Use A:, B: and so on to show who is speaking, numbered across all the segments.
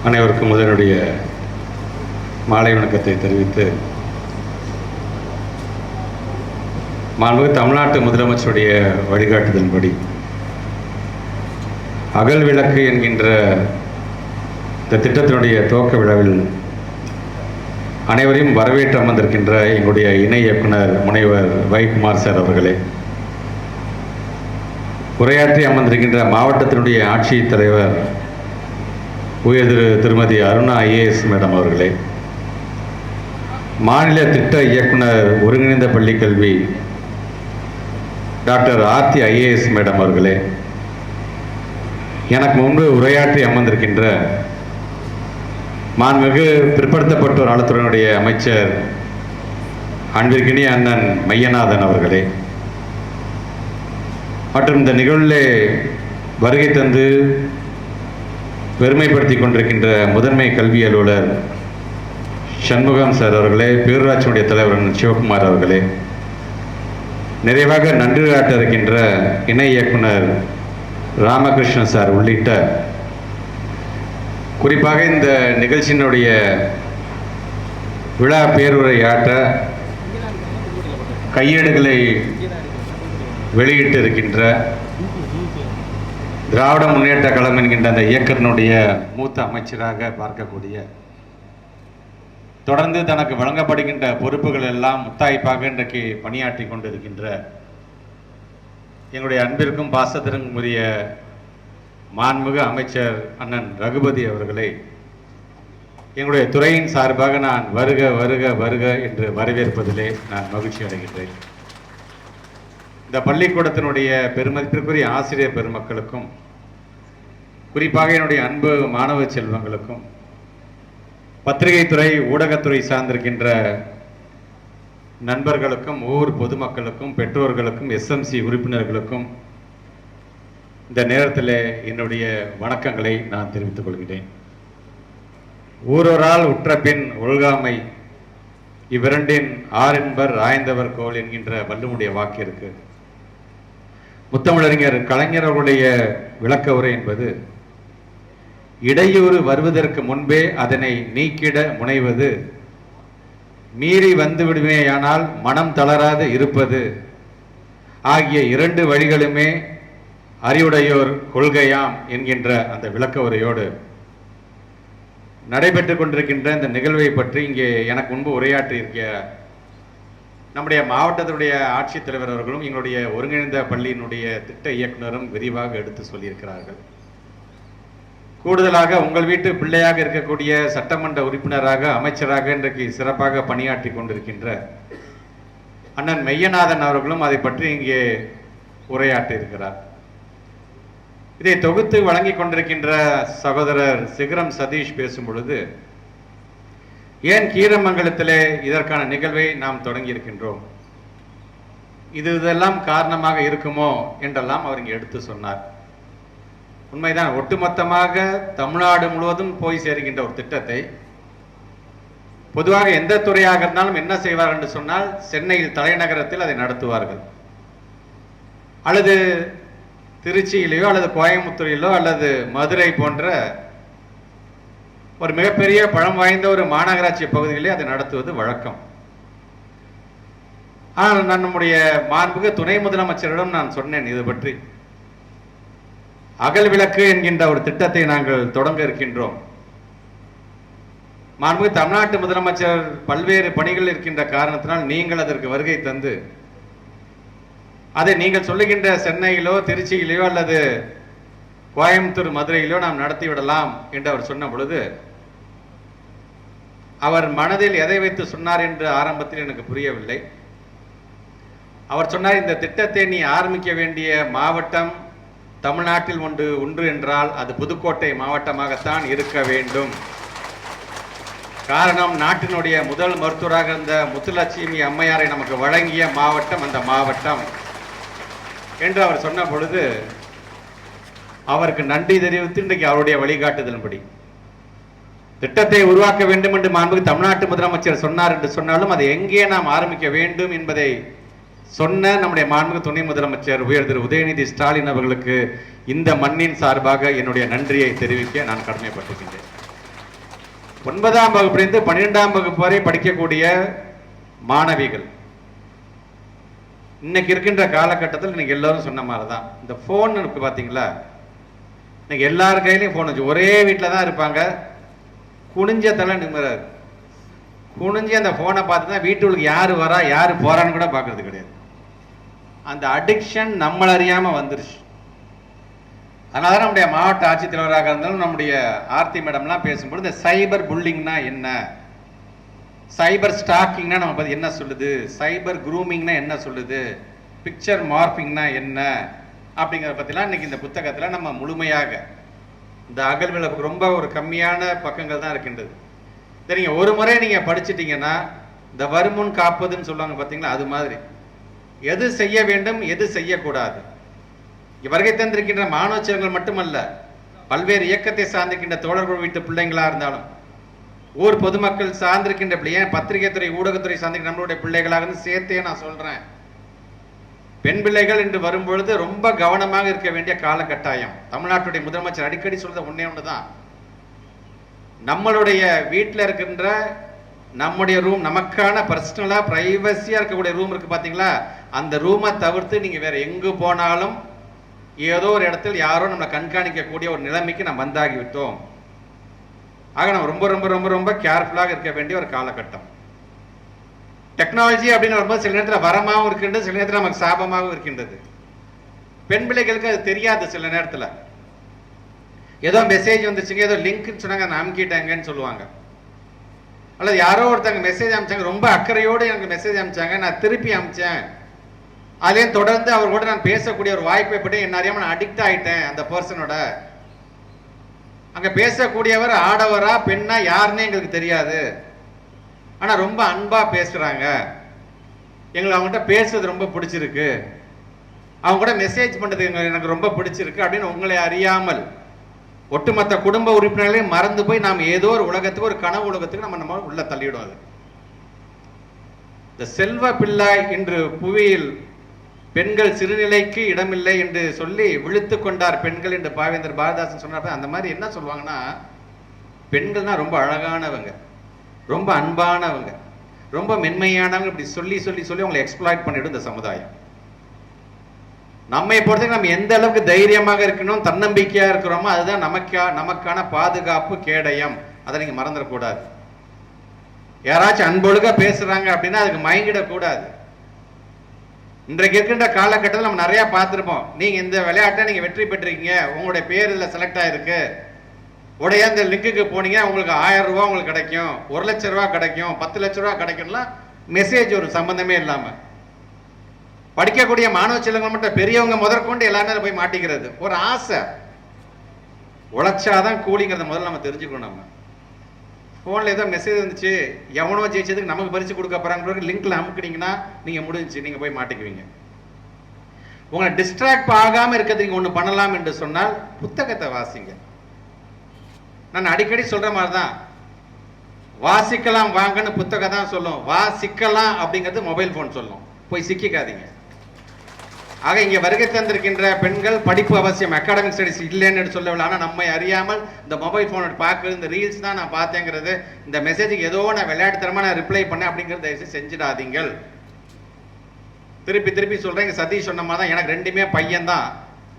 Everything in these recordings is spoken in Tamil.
A: அனைவருக்கும் முதனுடைய மாலை வணக்கத்தை தெரிவித்து மாண்புமிகு தமிழ்நாட்டு முதலமைச்சருடைய வழிகாட்டுதலின்படி அகல் விளக்கு என்கின்ற இந்த திட்டத்தினுடைய துவக்க விழாவில் அனைவரையும் வரவேற்று அமர்ந்திருக்கின்ற எங்களுடைய இணை இயக்குனர் முனைவர் வைகுமார் சார் அவர்களே உரையாற்றி அமர்ந்திருக்கின்ற மாவட்டத்தினுடைய ஆட்சித் தலைவர் உயர் திரு திருமதி அருணா ஐஏஎஸ் மேடம் அவர்களே. மாநில திட்ட இயக்குனர் ஒருங்கிணைந்த பள்ளிக்கல்வி டாக்டர் ஆர்த்தி ஐஏஎஸ் மேடம் அவர்களே எனக்கு முன்பு உரையாற்றி அமர்ந்திருக்கின்ற மாண்புமிகு பிற்படுத்தப்பட்டோர் நலத்துறையினுடைய அமைச்சர் அன்பிற்கினிய அண்ணன் மையநாதன் அவர்களே மற்றும் இந்த நிகழ்விலே வருகை தந்து பெருமைப்படுத்தி கொண்டிருக்கின்ற முதன்மை கல்வி அலுவலர் சண்முகம் சார் அவர்களே பேரூராட்சியுடைய தலைவர் சிவகுமார் அவர்களே. நிறைவாக நன்றி காட்ட இருக்கின்ற இணை இயக்குனர் ராமகிருஷ்ணன் சார் உள்ளிட்ட குறிப்பாக இந்த நிகழ்ச்சியினுடைய விழா பேருரையாட்ட கையேடுகளை வெளியிட்டு இருக்கின்ற திராவிட முன்னேற்ற கழகம் என்கின்ற அந்த இயக்கத்தினுடைய மூத்த அமைச்சராக பார்க்கக்கூடிய தொடர்ந்து தனக்கு வழங்கப்படுகின்ற பொறுப்புகள் எல்லாம் முத்தாய்ப்பாக இன்றைக்கு பணியாற்றி கொண்டிருக்கின்ற எங்களுடைய அன்பிற்கும் பாசத்திற்கும் உரிய மாண்புமிகு அமைச்சர் அண்ணன் ரகுபதி அவர்களை எங்களுடைய துறையின் சார்பாக நான் வருக வருக வருக என்று வரவேற்பதிலே நான் மகிழ்ச்சி அடைகின்றேன். இந்த பள்ளிக்கூடத்தினுடைய பெருமதிப்பிற்குரிய ஆசிரியர் பெருமக்களுக்கும் குறிப்பாக என்னுடைய அன்பு மாணவ செல்வங்களுக்கும் பத்திரிகைத்துறை ஊடகத்துறை சார்ந்திருக்கின்ற நண்பர்களுக்கும் ஒவ்வொரு பொதுமக்களுக்கும் பெற்றோர்களுக்கும் எஸ்எம்சி உறுப்பினர்களுக்கும் இந்த நேரத்தில் என்னுடைய வணக்கங்களை நான் தெரிவித்துக் கொள்கிறேன். ஊரொரால் உற்ற பின் ஒழுகாமை இவ்விரண்டின் ஆரென்பர் ஆய்ந்தவர் கோல் என்கின்ற வள்ளுவனுடைய வாக்கு இருக்குது முத்தமிழறிஞர் கலைஞர் அவர்களுடைய விளக்க உரை என்பது இடையூறு வருவதற்கு முன்பே அதனை நீக்கிட முனைவது மீறி வந்துவிடுமேயானால் மனம் தளராது இருப்பது ஆகிய இரண்டு வழிகளுமே அறிவுடையோர் கொள்கையாம் என்கின்ற அந்த விளக்க உரையோடு நடைபெற்று கொண்டிருக்கின்ற இந்த நிகழ்வை பற்றி இங்கே எனக்கு முன்பு உரையாற்றியிருக்கிற நம்முடைய மாவட்டத்தினுடைய ஆட்சித்தலைவர் அவர்களும் எங்களுடைய ஒருங்கிணைந்த பள்ளியினுடைய திட்ட இயக்குனரும் விரிவாக எடுத்து சொல்லியிருக்கிறார்கள். கூடுதலாக உங்கள் வீட்டு பிள்ளையாக இருக்கக்கூடிய சட்டமன்ற உறுப்பினராக அமைச்சராக இன்றைக்கு சிறப்பாக பணியாற்றி கொண்டிருக்கின்ற அண்ணன் மெய்யநாதன் அவர்களும் அதை பற்றி இங்கே உரையாற்றியிருக்கிறார். இதை தொகுத்து வழங்கி கொண்டிருக்கின்ற சகோதரர் சிகரம் சதீஷ் பேசும் பொழுது ஏன் கீரமங்கலத்திலே இதற்கான நிகழ்வை நாம் தொடங்கி இருக்கின்றோம் இது இதெல்லாம் காரணமாக இருக்குமோ என்றெல்லாம் அவர் இங்கே எடுத்து சொன்னார். உண்மைதான் ஒட்டுமொத்தமாக தமிழ்நாடு முழுவதும் போய் சேர்கின்ற ஒரு திட்டத்தை பொதுவாக எந்த துறையாக இருந்தாலும் என்ன செய்வார்கள் என்று சொன்னால் சென்னையில் தலைநகரத்தில் அதை நடத்துவார்கள். அல்லது திருச்சியிலேயோ அல்லது கோயம்புத்தூரிலோ அல்லது மதுரை போன்ற ஒரு மிகப்பெரிய பழம் வாய்ந்த ஒரு மாநகராட்சி பகுதிகளில் அதை நடத்துவது வழக்கம். ஆனால் நான் நம்முடைய மாண்புக துணை முதலமைச்சரிடம் நான் சொன்னேன் இது பற்றி. அகல் விளக்கு என்கின்ற ஒரு திட்டத்தை நாங்கள் தொடங்க இருக்கின்றோம். மாண்புக்கு தமிழ்நாட்டு முதலமைச்சர் பல்வேறு பணிகள் இருக்கின்ற காரணத்தினால் நீங்கள் அதற்கு வருகை தந்து அதை நீங்கள் சொல்லுகின்ற சென்னையிலோ திருச்சியிலோ அல்லது கோயம்புத்தூர் மதுரையிலோ நாம் நடத்தி விடலாம் என்று அவர் சொன்ன பொழுது அவர் மனதில் எதை வைத்து சொன்னார் என்று ஆரம்பத்தில் எனக்கு புரியவில்லை. அவர் சொன்னார் இந்த திட்டத்தை நீ ஆரம்பிக்க வேண்டிய மாவட்டம் தமிழ்நாட்டில் ஒன்று உண்டு என்றால் அது புதுக்கோட்டை மாவட்டமாகத்தான் இருக்க வேண்டும். காரணம் நாட்டினுடைய முதல் மருத்துவராக இருந்த முத்துலட்சுமி அம்மையாரை நமக்கு வழங்கிய மாவட்டம் அந்த மாவட்டம். என்று அவர் சொன்ன பொழுது அவருக்கு நன்றி தெரிவித்து இன்றைக்கு அவருடைய வழிகாட்டுதலின்படி திட்டத்தை உருவாக்க வேண்டும் என்று மாண்புக்கு தமிழ்நாட்டு முதலமைச்சர் சொன்னார் என்று சொன்னாலும் அதை எங்கே நாம் ஆரம்பிக்க வேண்டும் என்பதை சொன்ன நம்முடைய மாண்புக்கு துணை முதலமைச்சர் உயர் திரு உதயநிதி ஸ்டாலின் அவர்களுக்கு இந்த மண்ணின் சார்பாக என்னுடைய நன்றியை தெரிவிக்க நான் கடமைப்பட்டிருக்கின்றேன். ஒன்பதாம் வகுப்பிலிருந்து பன்னிரெண்டாம் வகுப்பு வரை படிக்கக்கூடிய மாணவிகள். இன்னைக்கு இருக்கின்ற காலகட்டத்தில் இன்னைக்கு எல்லாரும் சொன்ன மாதிரி தான் இந்த ஃபோன் இருக்கு பார்த்தீங்களா இன்னைக்கு எல்லார் கையிலையும் ஃபோன் வச்சு ஒரே வீட்டில் தான் இருப்பாங்க. குனிஞ்ச தலை நிம்மறாரு குனிஞ்சு அந்த ஃபோனை பார்த்து தான் வீட்டுக்கு யார் வரா யார் போறான்னு கூட பார்க்கறது கிடையாது. அந்த அடிக்ஷன் நம்மள அறியாமல் வந்துருச்சு. அதனால தான் நம்முடைய மாவட்ட ஆட்சித்தலைவராக இருந்தாலும் நம்முடைய ஆர்த்தி மேடம்லாம் பேசும்போது இந்த சைபர் புல்லிங்னா என்ன? சைபர் ஸ்டாக்கிங்னா நம்ம பற்றி என்ன சொல்லுது? சைபர் குரூமிங்னா என்ன சொல்லுது? பிக்சர் மார்பிங்னா என்ன? அப்படிங்கிறத பற்றிலாம் இன்னைக்கு இந்த புத்தகத்தில் நம்ம முழுமையாக இந்த அகல்வில் ரொம்ப ஒரு கம்மியான பக்கங்கள் தான் இருக்கின்றது. சரிங்க ஒரு முறை நீங்கள் படிச்சிட்டிங்கன்னா இந்த வருமுன் காப்பதுன்னு சொல்லுவாங்க பார்த்தீங்களா அது மாதிரி. எது செய்ய வேண்டும் எது செய்யக்கூடாது. இங்க வருகை தந்திருக்கின்ற மாணவ செல்வங்கள் மட்டுமல்ல பல்வேறு இயக்கத்தை சார்ந்திருக்கின்ற தோழர்கள் வீட்டு பிள்ளைங்களா இருந்தாலும் ஊர் பொதுமக்கள் சார்ந்திருக்கின்ற பிள்ளை ஏன் பத்திரிகை துறை ஊடகத்துறை சார்ந்திருக்கிற நம்மளுடைய பிள்ளைகளாக சேர்த்தே நான் சொல்கிறேன் பெண் பிள்ளைகள் என்று வரும்பொழுது ரொம்ப கவனமாக இருக்க வேண்டிய காலகட்டாயம். தமிழ்நாட்டுடைய முதலமைச்சர் அடிக்கடி சொல்றது ஒண்ணே தான் நம்மளுடைய வீட்டில் இருக்கின்ற நம்முடைய ரூம் நமக்கான பர்சனலாக ப்ரைவசியாக இருக்கக்கூடிய ரூம் இருக்கு பார்த்தீங்களா அந்த ரூமை தவிர்த்து நீங்கள் வேற எங்கு போனாலும் ஏதோ ஒரு இடத்தில் யாரோ நம்மளை கண்காணிக்கக்கூடிய ஒரு நிலைமைக்கு நம்ம வந்தாகி விட்டோம் ஆக நம்ம ரொம்ப ரொம்ப ரொம்ப ரொம்ப கேர்ஃபுல்லாக இருக்க வேண்டிய ஒரு காலகட்டம். டெக்னாலஜி அப்படின்னு வரும்போது சில நேரத்தில் வரமாகவும் இருக்கின்றது சில நேரத்தில் நமக்கு சாபமாகவும் இருக்கின்றது. பெண் பிள்ளைகளுக்கு அது தெரியாது சில நேரத்தில். ஏதோ மெசேஜ் வந்துச்சுங்க ஏதோ லிங்க்னு சொன்னாங்க நான் அமுக்கிட்டாங்கன்னு சொல்லுவாங்க. அல்லது யாரோ ஒருத்தங்க மெசேஜ் அனுப்பிச்சாங்க ரொம்ப அக்கறையோடு எனக்கு மெசேஜ் அனுப்பிச்சாங்க நான் திருப்பி அமிச்சேன் அதுலேயும் தொடர்ந்து அவர் கூட நான் பேசக்கூடிய ஒரு வாய்ப்பை பற்றி என்ன அறியாமல் நான் அடிக்ட் ஆகிட்டேன் அந்த பர்சனோட அங்கே பேசக்கூடியவர் ஆடவரா பெண்ணா யாருன்னே எங்களுக்கு தெரியாது. ஆனால் ரொம்ப அன்பாக பேசுகிறாங்க எங்களை அவங்ககிட்ட பேசுறது ரொம்ப பிடிச்சிருக்கு. அவங்க கூட மெசேஜ் பண்ணுறது எங்க- எனக்கு ரொம்ப பிடிச்சிருக்கு அப்படின்னு உங்களை அறியாமல். ஒட்டுமொத்த குடும்ப உறுப்பினர்களையும் மறந்து போய் நாம் ஏதோ ஒரு உலகத்துக்கு ஒரு கனவு உலகத்துக்கு நம்ம நம்ம உள்ள தள்ளிவிடும் அது. இந்த செல்வ பிள்ளாய் என்று புவியில் பெண்கள் சிறுநிலைக்கு இடமில்லை என்று சொல்லி விழுத்து கொண்டார் பெண்கள் என்று பாவேந்தர் பாரதாசன் சொன்னார் அந்த மாதிரி என்ன சொல்லுவாங்கன்னா பெண்கள்னா ரொம்ப அழகானவங்க. ரொம்ப அன்பானவங்க. ரொம்ப மென்மையானவங்க இப்படி சொல்லி சொல்லி சொல்லி அவங்களை எக்ஸ்ப்ளாய்ட் பண்ணிடும் இந்த சமுதாயம். நம்மை பொறுத்தவரைக்கும் நம்ம எந்த அளவுக்கு தைரியமாக இருக்கணும் தன்னம்பிக்கையா இருக்கிறோமோ அதுதான் நமக்கா நமக்கான பாதுகாப்பு கேடயம். அதை நீங்க மறந்துடக்கூடாது. யாராச்சும் அன்பொழுக பேசுறாங்க அப்படின்னா அதுக்கு மயங்கிடக்கூடாது. இன்றைக்கு இருக்கின்ற காலகட்டத்தில் நம்ம நிறைய பார்த்துருப்போம். நீங்க இந்த விளையாட்டை நீங்க வெற்றி பெற்றிருக்கீங்க. உங்களுடைய பேர் இதில் செலக்ட் ஆயிருக்கு. உடைய அந்த லிங்குக்கு போனீங்க உங்களுக்கு ஆயிரம் ரூபா உங்களுக்கு கிடைக்கும். ஒரு லட்ச ரூபா கிடைக்கும். பத்து லட்ச ரூபா கிடைக்கும்லாம் மெசேஜ் ஒரு சம்பந்தமே இல்லாம. படிக்கக்கூடிய மாணவ செல்வங்கள் மட்டும் பெரியவங்க முதற்கொண்டு எல்லாரும் போய் மாட்டிக்கிறது. ஒரு ஆசை. உழைச்சாதான் கூலிங்கிறத முதல்ல நம்ம தெரிஞ்சுக்கணும் நம்ம. ஃபோனில் ஏதோ மெசேஜ் வந்துச்சு. எவனோ ஜெயிச்சதுக்கு நமக்கு பரிசு கொடுக்க போறாங்க லிங்க்ல அமுக்குனீங்கன்னா நீங்க முடிஞ்சுச்சு. நீங்க போய் மாட்டிக்குவீங்க. உங்களை டிஸ்ட்ராக்ட் ஆகாம இருக்கிறதுக்கு ஒன்று பண்ணலாம் என்று சொன்னால் புத்தகத்தை வாசிங்க. நான் அடிக்கடி சொல்ற மாதிரி தான் வாசிக்கலாம் வாங்கன்னு புத்தகம் தான் சொல்லும். வாசிக்கலாம் அப்படிங்கிறது மொபைல் ஃபோன் சொல்லும். போய் சிக்கிக்காதீங்க. ஆக இங்கே வருகை தந்திருக்கின்ற பெண்கள் படிப்பு அவசியம். அகாடமிக் ஸ்டடிஸ் இல்லைன்னு சொல்லவில்லை. ஆனால் நம்மை அறியாமல் இந்த மொபைல் போன் பார்க்குறது இந்த ரீல்ஸ் தான் நான் பார்த்தேங்கிறது இந்த மெசேஜுக்கு ஏதோ நான் விளையாட்டுத்தனமா நான் ரிப்ளை பண்ணேன் அப்படிங்கிறத தயவுசெய்து செஞ்சிடாதீங்கள். திருப்பி திருப்பி சொல்கிறேன் இங்கே சதீஷ் சொன்ன மாதிரி தான் எனக்கு ரெண்டுமே பையன் தான்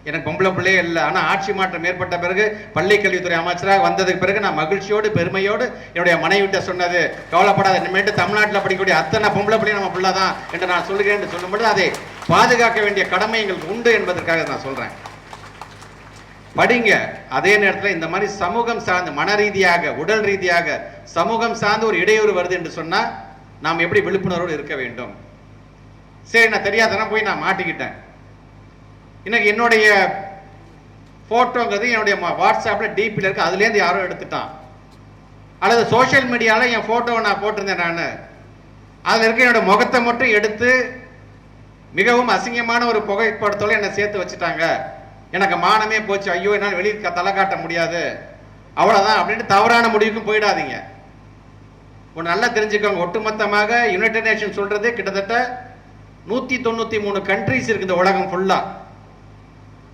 A: எனக்கு பொம்பளை பிள்ளையே இல்லை. ஆனால் ஆட்சி மாற்றம் ஏற்பட்ட பிறகு பள்ளி கல்வித்துறை அமைச்சராக வந்ததுக்கு பிறகு நான் மகிழ்ச்சியோடு பெருமையோடு என்னுடைய மனைவிட்ட சொன்னது கவலைப்படாத இனிமேட்டு தமிழ்நாட்டில் படிக்கக்கூடிய அத்தனை பொம்பளை பிள்ளையும் நம்ம பிள்ளை தான் என்று நான் சொல்கிறேன் என்று சொல்லும்போது அதை பாதுகாக்க வேண்டிய கடமை எங்களுக்கு உண்டு என்பதற்காக நான் சொல்கிறேன் படிங்க. அதே நேரத்தில் இந்த மாதிரி சமூகம் சார்ந்து மன ரீதியாக உடல் ரீதியாக சமூகம் சார்ந்து ஒரு இடையூறு வருது என்று சொன்னால் நாம் எப்படி விழிப்புணர்வோடு இருக்க வேண்டும்? சரி நான் தெரியாதனா போய் நான் மாட்டிக்கிட்டேன். இன்னைக்கு என்னுடைய ஃபோட்டோங்கிறது என்னுடைய ம- டிபியில் இருக்குது அதுலேருந்து யாரோ எடுத்துட்டான். அல்லது சோஷியல் மீடியாவில் என் ஃபோட்டோவை நான் போட்டிருந்தேன் நான். அதில் இருக்க என்னோடய முகத்தை மட்டும் எடுத்து மிகவும் அசிங்கமான ஒரு புகைப்படத்தோடு என்னை சேர்த்து வச்சுட்டாங்க. எனக்கு மானமே போச்சு. ஐயோ என்னால் வெளியே தலை காட்ட முடியாது. அவ்வளோதான் அப்படின்ட்டு தவறான முடிவுக்கும் போயிடாதீங்க. ஒன்று நல்லா தெரிஞ்சுக்கோங்க. ஒட்டுமொத்தமாக யுனைடெட் நேஷன் சொல்கிறது கிட்டத்தட்ட நூற்றி தொண்ணூற்றி மூணு கண்ட்ரிஸ் இருக்குது இந்த உலகம் ஃபுல்லாக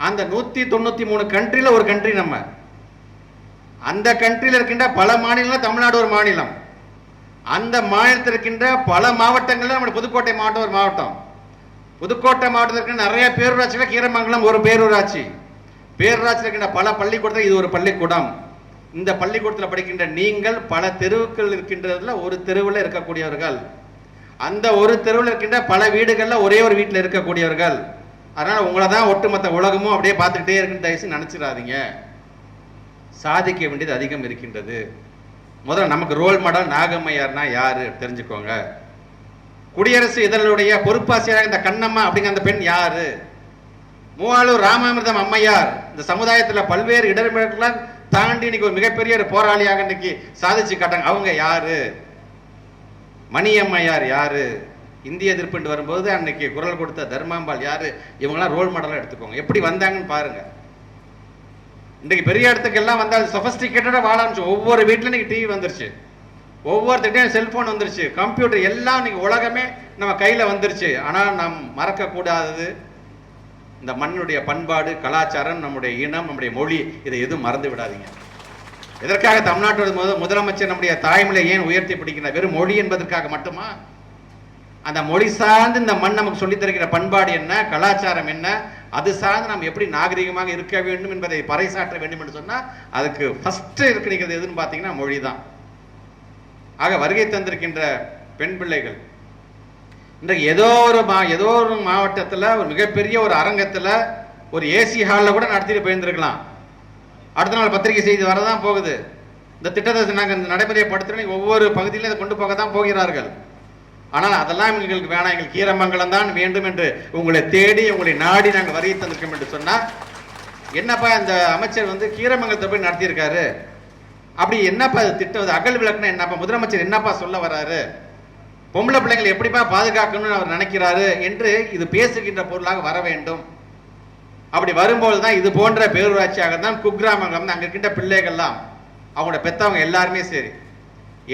A: அந்த நூத்தி தொண்ணூற்றி மூணு கண்ட்ரியில் ஒரு கண்ட்ரி நம்ம. அந்த கண்ட்ரியில் இருக்கின்ற பல மாநிலங்கள் தமிழ்நாடு ஒரு மாநிலம். அந்த மாநிலத்தில் இருக்கின்ற பல மாவட்டங்களில் நம்ம புதுக்கோட்டை மாவட்டம் ஒரு மாவட்டம். புதுக்கோட்டை மாவட்டத்தில் இருக்கிற நிறைய பேரூராட்சிகள் கீரமங்கலம் ஒரு பேரூராட்சி. பேரூராட்சியில் இருக்கின்ற பல பள்ளிக்கூடத்தில் இது ஒரு பள்ளிக்கூடம். இந்த பள்ளிக்கூடத்தில் படிக்கின்ற நீங்கள் பல தெருவுகள் இருக்கின்றதுல ஒரு தெருவில் இருக்கக்கூடியவர்கள். அந்த ஒரு தெருவில் இருக்கின்ற பல வீடுகளில் ஒரே ஒரு வீட்டில் இருக்கக்கூடியவர்கள். அதனால உங்களை தான் ஒட்டுமொத்த உலகமும் அப்படியே பார்த்துக்கிட்டே இருக்குன்னு தயவுசெய்து நினச்சிடாதீங்க. சாதிக்க வேண்டியது அதிகம் இருக்கின்றது. முதல்ல நமக்கு ரோல் மாடல் நாகம்மையார்னா யாரு தெரிஞ்சுக்கோங்க. குடியரசு இதழுடைய பொறுப்பாசிரியராக இந்த கண்ணம்மா அப்படிங்கிற அந்த பெண் யாரு? மூவாளூர் ராமாமிர்தம் அம்மையார். இந்த சமுதாயத்தில் பல்வேறு இடர்பாடுகளை தாண்டி இன்னைக்கு ஒரு மிகப்பெரிய ஒரு போராளியாக இன்னைக்கு சாதிச்சு காட்டாங்க அவங்க யாரு? மணியம்மையார் யாரு? இந்திய எதிர்ப்புண்டு வரும்போது அன்னைக்கு குரல் கொடுத்த தர்மாம்பாள் யாரு? இவங்கெல்லாம் ரோல் மாடலாக எடுத்துக்கோங்க. எப்படி வந்தாங்கன்னு பாருங்க. இன்றைக்கு பெரிய இடத்துக்கு எல்லாம் வந்தால் சொஃபஸ்டிகேட்டடாக வாழ ஆரம்பிச்சு ஒவ்வொரு வீட்டில் இன்னைக்கு டிவி வந்துருச்சு. ஒவ்வொருத்திட்டையும் செல்ஃபோன் வந்துருச்சு. கம்ப்யூட்டர் எல்லாம் இன்னைக்கு உலகமே நம்ம கையில் வந்துருச்சு. ஆனால் நாம் மறக்கக்கூடாதது இந்த மண்ணுடைய பண்பாடு கலாச்சாரம் நம்முடைய இனம் நம்முடைய மொழி இதை எதுவும் மறந்து விடாதீங்க. இதற்காக தமிழ்நாட்டோட முதல் முதலமைச்சர் நம்முடைய தாய்மொழியை ஏன் உயர்த்தி பிடிக்கிறார்? வெறும் மொழி என்பதற்காக மட்டுமா? அந்த மொழி சார்ந்து இந்த மண் நமக்கு சொல்லித்தருகிற பண்பாடு என்ன கலாச்சாரம் என்ன அது சார்ந்து நாம் எப்படி நாகரிகமாக இருக்க வேண்டும் என்பதை பறைசாற்ற வேண்டும் என்று சொன்னால் அதுக்கு ஃபஸ்ட்டு இருக்கிறது எதுன்னு பார்த்தீங்கன்னா மொழி தான் ஆக வருகை தந்திருக்கின்ற பெண் பிள்ளைகள் இன்றைக்கு ஏதோ ஒரு மா ஏதோ ஒரு மாவட்டத்தில் ஒரு மிகப்பெரிய ஒரு அரங்கத்தில் ஒரு ஏசி ஹாலில் கூட நடத்திட்டு போயிருந்திருக்கலாம். அடுத்த நாள் பத்திரிகை செய்தி வரதான் போகுது. இந்த திட்டத்தை நாங்கள் இந்த நடைமுறைப்படுத்துகிறோம் ஒவ்வொரு பகுதியிலும் இதை கொண்டு போக தான் போகிறார்கள். ஆனால் அதெல்லாம் எங்களுக்கு வேணாம். எங்களுக்கு ஈரமங்கலம் தான் வேண்டும் என்று உங்களை தேடி உங்களை நாடி நாங்கள் வரைய தந்திருக்கோம் என்று சொன்னால் என்னப்பா இந்த அமைச்சர் வந்து கீரமங்கலத்தை போய் நடத்தியிருக்காரு? அப்படி என்னப்பா அது திட்டம்? அகல் விளக்குனா என்னப்பா? முதலமைச்சர் என்னப்பா சொல்ல வராரு? பொம்பளை பிள்ளைங்களை எப்படிப்பா பாதுகாக்கணும்னு அவர் நினைக்கிறாரு என்று இது பேசுகின்ற பொருளாக வர வேண்டும். அப்படி வரும்போது தான் இது போன்ற பேரூராட்சியாக தான் குக்கிராமங்கள் வந்து இருக்கின்ற பிள்ளைகள்லாம் அவங்களோட பெற்றவங்க எல்லாருமே சரி.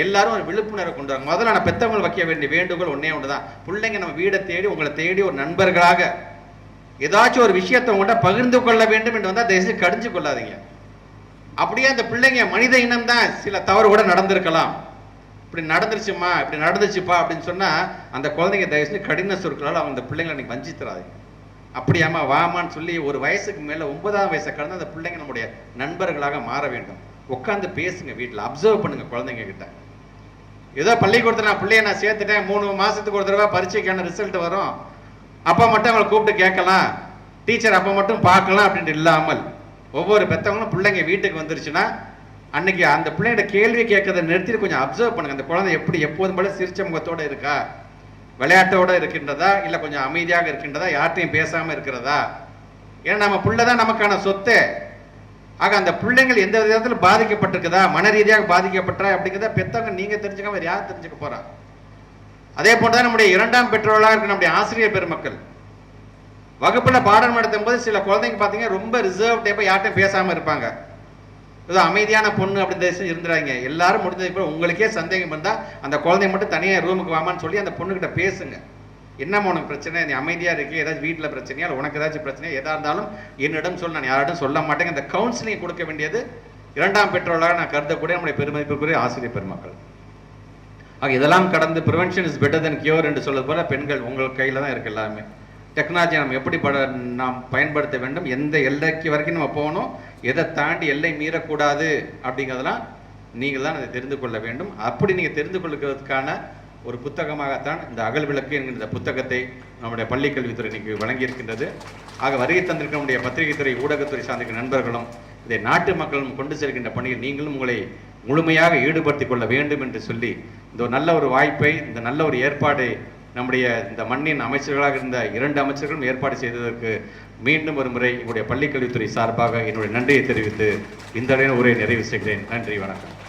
A: எல்லாரும் ஒரு விழிப்புணர்வை கொண்டு வராங்க முதல்ல நான் பெற்றவங்களை வைக்க வேண்டிய வேண்டுகோள் ஒன்றே ஒன்று தான் பிள்ளைங்க நம்ம வீடை தேடி உங்களை தேடி ஒரு நண்பர்களாக ஏதாச்சும் ஒரு விஷயத்தை உங்கள்கிட்ட பகிர்ந்து கொள்ள வேண்டும் என்று வந்தால் தயவுசெய்து கடிஞ்சு கொள்ளாதீங்க. அப்படியே அந்த பிள்ளைங்க மனித இனம் தான் சில தவறு கூட நடந்திருக்கலாம். இப்படி நடந்துருச்சுமா இப்படி நடந்துச்சுப்பா அப்படின்னு சொன்னால் அந்த குழந்தைங்க தயவுசெய்து கடின சொற்களால் அவங்க அந்த பிள்ளைங்களை நீங்க வஞ்சித்துறாதீங்க. அப்படியாம்மா வாமான்னு சொல்லி ஒரு வயசுக்கு மேலே ஒன்பதாம் வயசை கடந்து அந்த பிள்ளைங்க நம்முடைய நண்பர்களாக மாற வேண்டும். உட்காந்து பேசுங்க வீட்டில் அப்சர்வ் பண்ணுங்கள் குழந்தைங்க கிட்ட. ஏதோ பள்ளிக்கூடத்தில் நான் பிள்ளைய நான் சேர்த்துட்டேன் மூணு மாதத்துக்கு ஒரு தடவை பரீட்சைக்கான ரிசல்ட் வரும். அப்போ மட்டும் அவங்களை கூப்பிட்டு கேட்கலாம். டீச்சர் அப்போ மட்டும் பார்க்கலாம் அப்படின்ட்டு இல்லாமல் ஒவ்வொரு பெற்றவங்களும் பிள்ளைங்க வீட்டுக்கு வந்துருச்சுன்னா அன்னைக்கு அந்த பிள்ளையோட கேள்வி கேட்கறத நிறுத்திட்டு கொஞ்சம் அப்சர்வ் பண்ணுங்க. அந்த குழந்தை எப்படி எப்போதும் போல சிரிச்ச முகத்தோடு இருக்கா? விளையாட்டோடு இருக்கின்றதா? இல்லை கொஞ்சம் அமைதியாக இருக்கின்றதா? யார்ட்டையும் பேசாமல் இருக்கிறதா? ஏன்னா நம்ம பிள்ளை தான் நமக்கான சொத்து. ஆக அந்த பிள்ளைங்கள் எந்த விதத்தில் பாதிக்கப்பட்டிருக்குதா? மன ரீதியாக பாதிக்கப்பட்டா அப்படிங்கிறத பெற்றவங்க நீங்கள் தெரிஞ்சுக்க வேறு யார் தெரிஞ்சுக்க போகிறா அதே போன்றுதான் நம்முடைய இரண்டாம் பெற்றோர்களாக இருக்க நம்முடைய ஆசிரியர் பெருமக்கள். வகுப்பில் பாடம் நடத்தும் போது சில குழந்தைங்க பார்த்தீங்கன்னா ரொம்ப ரிசர்வ் டைப்பாக யார்ட்டையும் பேசாமல் இருப்பாங்க. ஏதோ அமைதியான பொண்ணு அப்படின்னு இருந்துறாங்க. எல்லாரும் முடிஞ்சதுக்கு உங்களுக்கே சந்தேகம் இருந்தால் அந்த குழந்தைங்க மட்டும் தனியாக ரூமுக்கு வாமான்னு சொல்லி அந்த பொண்ணுக்கிட்ட பேசுங்க. என்னம்மா உனக்கு பிரச்சனை? நீ அமைதியா இருக்கு ஏதாச்சும் வீட்டில் பிரச்சனையா? இல்லை உனக்கு ஏதாச்சும் பிரச்சனையா? எதாக இருந்தாலும் என்னிடம் சொல்ல நான் யாரிடம் சொல்ல மாட்டேங்க. இந்த கவுன்சிலிங் கொடுக்க வேண்டியது இரண்டாம் பெற்றோர்களாக நான் கருதக்கூடிய நம்முடைய பெருமதிப்புக்குரிய ஆசிரியர் பெருமக்கள். ஆக இதெல்லாம் கடந்து prevention is better then cure என்று சொல்வது போல பெண்கள் உங்கள் கையில தான் இருக்கு எல்லாமே. டெக்னாலஜி நம்ம எப்படி பட நாம் பயன்படுத்த வேண்டும்? எந்த எல்லைக்கு வரைக்கும் நம்ம போகணும்? எதை தாண்டி எல்லை மீறக்கூடாது அப்படிங்கிறதெல்லாம் நீங்கள் தான் அதை தெரிந்து கொள்ள வேண்டும். அப்படி நீங்கள் தெரிந்து கொள்கிறதுக்கான ஒரு புத்தகமாகத்தான் இந்த அகல் விளக்கு என்கிற இந்த புத்தகத்தை நம்முடைய பள்ளிக்கல்வித்துறை இன்னைக்கு வழங்கியிருக்கின்றது. ஆக வருகை தந்திருக்க நம்முடைய பத்திரிகை துறை ஊடகத்துறை சார்ந்த நண்பர்களும் இதை நாட்டு மக்களும் கொண்டு செல்கின்ற பணியில் நீங்களும் உங்களை முழுமையாக ஈடுபடுத்திக் கொள்ள வேண்டும் என்று சொல்லி இந்த ஒரு நல்ல ஒரு வாய்ப்பை இந்த நல்ல ஒரு ஏற்பாடை நம்முடைய இந்த மண்ணின் அமைச்சர்களாக இருந்த இரண்டு அமைச்சர்களும் ஏற்பாடு செய்ததற்கு மீண்டும் ஒரு முறை எங்களுடைய பள்ளிக்கல்வித்துறை சார்பாக என்னுடைய நன்றியை தெரிவித்து இந்த உரையை நிறைவு செய்கிறேன். நன்றி வணக்கம்.